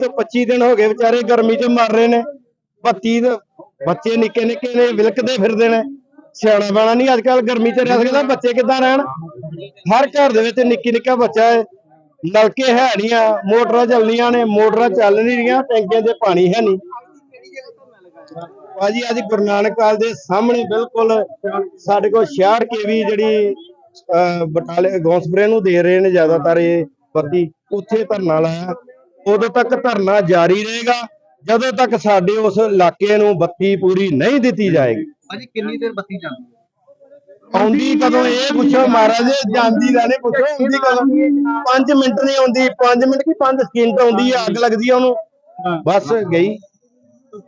ਤੇ 25 ਦਿਨ ਹੋ ਗਏ ਵਿਚਾਰੇ ਗਰਮੀ 'ਚ ਮਰ ਰਹੇ ਨੇ। ਬੱਤੀ ਦੇ ਬੱਚੇ ਨਿੱਕੇ ਨਿੱਕੇ ਨੇ ਵਿਲਕਦੇ ਫਿਰਦੇ ਨੇ। ਸਿਆਣਾ ਬਾਣਾ ਨਹੀਂ ਅੱਜ ਕੱਲ ਗਰਮੀ 'ਚ ਰਹਿ ਸਕਦਾ ਬੱਚੇ ਕਿੱਦਾਂ ਰਹਿਣ? ਹਰ ਘਰ ਦੇ ਵਿੱਚ ਨਿੱਕੀ ਨਿੱਕਾ ਬੱਚਾ ਹੈ। ਨਲਕੇ ਹੈ ਨਹੀਂ ਆ ਮੋਟਰਾਂ ਚੱਲਦੀਆਂ ਨੇ ਮੋਟਰਾਂ ਚੱਲ ਨਹੀਂ ਰਹੀਆਂ ਟੈਂਕੀਆਂ 'ਚ ਪਾਣੀ ਹੈ ਨਹੀਂ ਭਾਜੀ ਅੱਜ ਗੁਰੂ ਨਾਨਕ ਕਾਲ ਦੇ ਸਾਹਮਣੇ ਬਿਲਕੁਲ ਸਾਡੇ ਕੋਲ 66 ਕੇਵੀ ਜਿਹੜੀ ਅਹ, ਬਟਾਲੇ ਗੌਂਸਪਰੇ ਨੂੰ ਦੇ ਰਹੇ ਨੇ ਜ਼ਿਆਦਾਤਰ ਇਹ ਬੱਤੀ ਉੱਥੇ ਧਰਨਾ ਲਾਇਆ। ਉਦੋਂ ਤੱਕ ਧਰਨਾ ਜਾਰੀ ਰਹੇਗਾ ਜਦੋਂ ਤੱਕ ਸਾਡੇ ਉਸ ਇਲਾਕੇ ਨੂੰ ਬੱਤੀ ਪੂਰੀ ਨਹੀਂ ਦਿੱਤੀ ਜਾਏਗੀ। ਭਾਜੀ ਕਿੰਨੀ ਦੇਰ ਬੱਤੀ ਜਾਂਦੀ ਹੈ? ਆਉਂਦੀ ਕਦੋਂ ਇਹ ਪੁੱਛੋ ਮਹਾਰਾਜ ਜਾਂਦੀ ਦਾ ਨਹੀਂ ਪੁੱਛੋ ਆਉਂਦੀ ਕਦੋਂ? 5 ਮਿੰਟ ਨਹੀਂ ਆਉਂਦੀ 5 ਮਿੰਟ ਕੀ 5 ਸਕਿੰਟ ਆਉਂਦੀ ਹੈ ਅੱਗ ਲੱਗਦੀ ਹੈ ਉਹਨੂੰ। ਬਸ ਗਈ। ਉਹ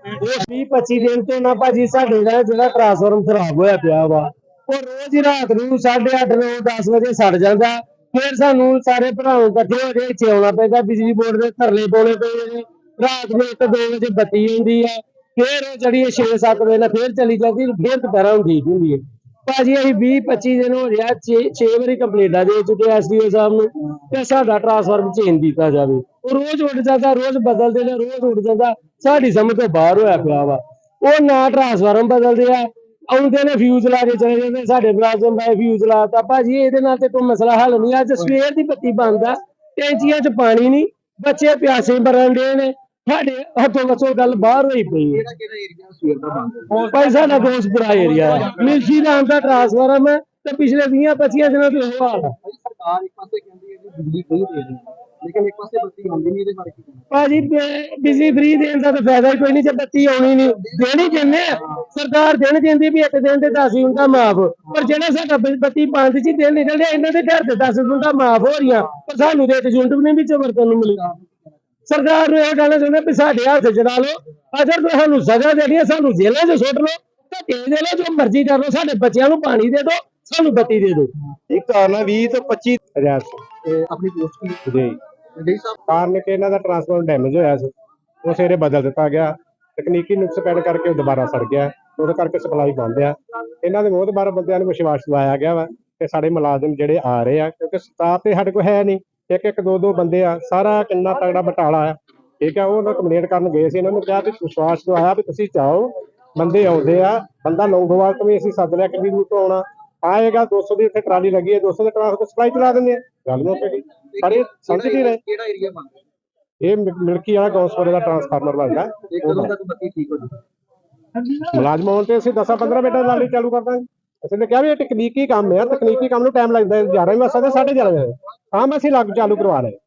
20 25 ਦਿਨ ਤੋਂ ਨਾ ਭਾਜੀ ਸਾਡੇ ਦਾ ਜਿਹੜਾ ਟਰਾਂਸਫਾਰਮ ਖਰਾਬ ਹੋਇਆ ਪਿਆ ਵਾ ਉਹ ਰੋਜ਼ ਹੀ ਰਾਤ ਨੂੰ 8:30 9 10 ਵਜੇ ਸੜ ਜਾਂਦਾ। ਫਿਰ ਸਾਨੂੰ ਸਾਰੇ ਭਰਾਵਾਂ ਇਕੱਠੇ ਹੋ ਕੇ ਇੱਥੇ ਆਉਣਾ ਪੈਂਦਾ, ਬਿਜਲੀ ਬੋਰਡ ਦੇ ਧਰਨੇ ਪਾਉਣੇ ਪੈਂਦੇ ਨੇ। ਰਾਤ ਨੂੰ 1 2 ਵਜੇ ਬੱਤੀ ਹੁੰਦੀ ਆ, ਫਿਰ ਉਹ ਜਿਹੜੀ 6 7 ਵਜੇ ਨਾਲ ਫਿਰ ਚਲੀ ਜਾਂਦੀ ਫਿਰ ਦੁਪਹਿਰਾਂ ਨੂੰ ਹੁੰਦੀ ਹੈ ਭਾਜੀ, ਅਸੀਂ 20 25 ਦਿਨ ਹੋ ਗਿਆ 6 6 ਵਾਰੀ ਕੰਪਲੇਂਟਾਂ ਦੇ ਚੁੱਕੇ ਐਸਡੀਓ ਸਾਹਿਬ ਨੂੰ ਤੇ ਸਾਡਾ ਟਰਾਂਸਫਾਰਮ ਚੇਂਜ ਕੀਤਾ ਜਾਵੇ। ਉਹ ਰੋਜ਼ ਉੱਡ ਜਾਂਦਾ, ਰੋਜ਼ ਬਦਲਦੇ ਨੇ, ਰੋਜ਼ ਉੱਡ ਜਾਂਦਾ। ਸਾਡੀ ਸਮਝ ਤੋਂ ਬਾਹਰ ਹੋਇਆ ਪਿਆ ਵਾ। ਉਹ ਨਾ ਟਰਾਂਸਫਾਰਮ ਬਦਲਦੇ ਆ ਆਉਂਦੇ ਨੇ ਫਿਊਜ਼ ਲਾ ਕੇ ਚਲੇ ਜਾਂਦੇ ਸਾਡੇ ਬਲਾਜ਼ਮ ਬਾਈ ਫਿਊਜ਼ ਲਾਤਾ। ਭਾਜੀ ਇਹਦੇ ਨਾਲ ਤੇ ਕੋਈ ਮਸਲਾ ਹੱਲ ਨਹੀਂ ਅੱਜ ਸਵੇਰ ਦੀ ਬੱਤੀ ਬੰਦ ਆ ਟੈਂਕੀਆਂ 'ਚ ਪਾਣੀ ਨਹੀਂ ਬੱਚੇ ਪਿਆਸੇ ਮਰਨ ਦੇ ਨੇ ਸਾਡੇ ਹੱਥੋਂ ਵੱਸੋਂ ਗੱਲ ਬਾਹਰ ਹੋਈ ਪਈ ਹੈ ਕਿਹੜਾ ਕਿਹੜਾ ਏਰੀਆ ਸਵੇਰ ਦਾ ਬੰਦ? ਭਾਈ ਸਾਡਾ ਦੋਸਤਪੁਰਾ ਏਰੀਆ ਹੈ ਮਿਲਸ਼ੀ ਨਾਮ ਦਾ ਟਰਾਂਸਫਾਰਮ ਹੈ ਤੇ ਪਿਛਲੇ 20 25 ਦਿਨਾਂ ਤੋਂ ਇਹ ਹਾਲ ਹੈ ਭਾਜੀ ਸਰਕਾਰ ਇੱਕ ਪਾਸੇ ਕਹਿੰਦੀ ਹੈ ਕਿ ਬਿਜਲੀ ਫ੍ਰੀ ਦੇ ਹੈ। ਲੇਕਿਨ ਇੱਕ ਪਾਸੇ ਬੱਤੀ ਆਉਂਦੀ ਨਹੀਂ ਇਹਦੇ ਬਾਰੇ ਕੀ ਕਹਿਣਾ ਭਾਜੀ ਬਿਜਲੀ ਫ੍ਰੀ ਦੇਣ ਦਾ ਤਾਂ ਫਾਇਦਾ ਹੀ ਕੋਈ ਨਹੀਂ ਜੇ ਬੱਤੀ ਆਉਣੀ ਨਹੀਂ। ਦੇਣੀ ਆ। ਸਰਕਾਰ ਦੇਣ ਦਿੰਦੀ ਵੀ ਇੱਕ ਦਿਨ ਦੇ 10 ਯੂਨਿਟਾਂ ਮਾਫ। ਪਰ ਜਿਹੜਾ ਸਾਡਾ ਬਿ- ਬੱਤੀ ਪੰਜ ਚ ਹੀ ਦਿਨ ਨਿਕਲਦੇ ਇਹਨਾਂ ਦੇ ਘਰ ਦੇ 10 ਯੂਨਿਟਾਂ ਮਾਫ ਹੋ ਰਹੀਆਂ। ਪਰ ਸਾਨੂੰ ਤੇ ਇੱਕ ਯੂਨਿਟ ਵੀ ਨਹੀਂ ਵਿੱਚੋਂ ਵਰਤਣ ਨੂੰ ਮਿਲੀ ਸਰਕਾਰ ਨੂੰ ਇਹ ਕਹਿਣਾ ਚਾਹੁੰਦੇ ਵੀ ਸਾਡੇ ਹੱਥ ਚੜਾ ਲਓ। ਅਗਰ ਤੁਹਾਨੂੰ ਸਜ਼ਾ ਦੇਣੀ ਹੈ ਸਾਨੂੰ ਜੇਲ੍ਹਾਂ 'ਚ ਸੁੱਟ ਲਓ। ਧੱਕੇ ਦੇ ਲਓ ਜੋ ਮਰਜ਼ੀ ਕਰ ਲਓ। ਸਾਡੇ ਬੱਚਿਆਂ ਨੂੰ ਪਾਣੀ ਦੇ ਦਿਓ ਸਾਨੂੰ ਬੱਤੀ ਦੇ ਦਿਓ। ਇਹ ਕਾਰਨ ਹੈ 20 ਤੋਂ 25 ਰਿਆਸ ਤੇ ਆਪਣੀ ਪੋਸਟ ਕੀ? ਜੀ। ਜੀ। ਸਾਹਿਬ ਕਾਰਨ ਕਿ ਇਹਨਾਂ ਦਾ ਟਰਾਂਸਫਾਰਮਰ ਡੈਮੇਜ ਹੋਇਆ ਸੀ। ਉਹ ਸਵੇਰੇ ਬਦਲ ਦਿੱਤਾ ਗਿਆ। ਤਕਨੀਕੀ ਨੁਕਸ ਪੈਣ ਕਰਕੇ ਉਹ ਦੁਬਾਰਾ ਸੜ ਗਿਆ। ਉਹਦੇ ਕਰਕੇ ਸਪਲਾਈ ਬੰਦ ਆ। ਇਹਨਾਂ ਦੇ ਬਹੁਤ ਬਾਰ ਬੰਦਿਆਂ ਨੂੰ ਵਿਸ਼ਵਾਸ ਦਵਾਇਆ ਗਿਆ ਵਾ ਕਿ ਸਾਡੇ ਮੁਲਾਜ਼ਮ ਜਿਹੜੇ ਆ ਰਹੇ ਆ, ਕਿਉਂਕਿ ਸਟਾਫ ਤੇ ਸਾਡੇ ਕੋਲ ਹੈ ਨਹੀਂ। ਇੱਕ ਇੱਕ, ਦੋ ਦੋ ਬੰਦੇ ਆ। ਸਾਰਾ ਕਿੰਨਾ ਤਗੜਾ ਬਟਾਲਾ ਆ। ਠੀਕ ਆ, ਉਹ ਉਹਨਾਂ ਕੰਪਲੇਂਟ ਕਰਨ ਗਏ ਸੀ। ਇਹਨਾਂ ਨੂੰ ਕਿਹਾ ਵੀ ਵਿਸ਼ਵਾਸ ਦਵਾਇਆ ਵੀ ਤੁਸੀਂ ਚਾਹੋ ਬੰਦੇ ਆਉਂਦੇ ਆ। ਬੰਦਾ ਲੌਂਗੋਵਾਲ ਤੋਂ ਵੀ ਅਸੀਂ ਸੱਦ ਲਿਆ ਕਿੰਨੀ ਦੂਰ ਤੋਂ ਆਉਣਾ। ਆਏਗਾ 200 ਦੀ ਉੱਥੇ ਟਰਾਲੀ ਲੱਗੀ ਹੈ 200 ਦੇ ਟਰਾਂਸਪੋਰਟ ਸਪਲਾਈ ਚਲਾ ਦਿੰਦੇ ਆ। ਗੱਲ ਮੁੱਕ ਗਈ ਪਰ ਇਹ ਸਮਝ ਨਹੀਂ ਰਹੇ। ਕਿਹੜਾ ਏਰੀਆ ਹੈ ਇਹ ਮਿਲਕੀ ਵਾਲਾ ਗੌਸਪੁਰੇ ਦਾ ਟਰਾਂਸਫਾਰਮਰ ਲੱਗਦਾ ਤੇ ਕਦੋਂ ਤੱਕ ਬੱਤੀ ਠੀਕ ਹੋ ਜਾਊਗੀ? ਮੁਲਾਜ਼ਮ ਆਉਣ ਤੇ ਅਸੀਂ 10 15 ਮਿੰਟਾਂ ਨਾਲ ਹੀ ਚਾਲੂ ਕਰ ਦਾਂਗੇ। ਅਸੀਂ ਤਾਂ ਕਿਹਾ ਵੀ ਇਹ ਤਕਨੀਕੀ ਕੰਮ ਹੈ ਤਕਨੀਕੀ ਕੰਮ ਨੂੰ ਟਾਈਮ ਲੱਗਦਾ ਹੈ। 11 ਵਜੇ ਸਕਦਾ 11:30 ਵਜੇ। ਹਾਂ ਅਸੀਂ ਲੱਗ ਚਾਲੂ ਕਰਵਾ ਰਹੇ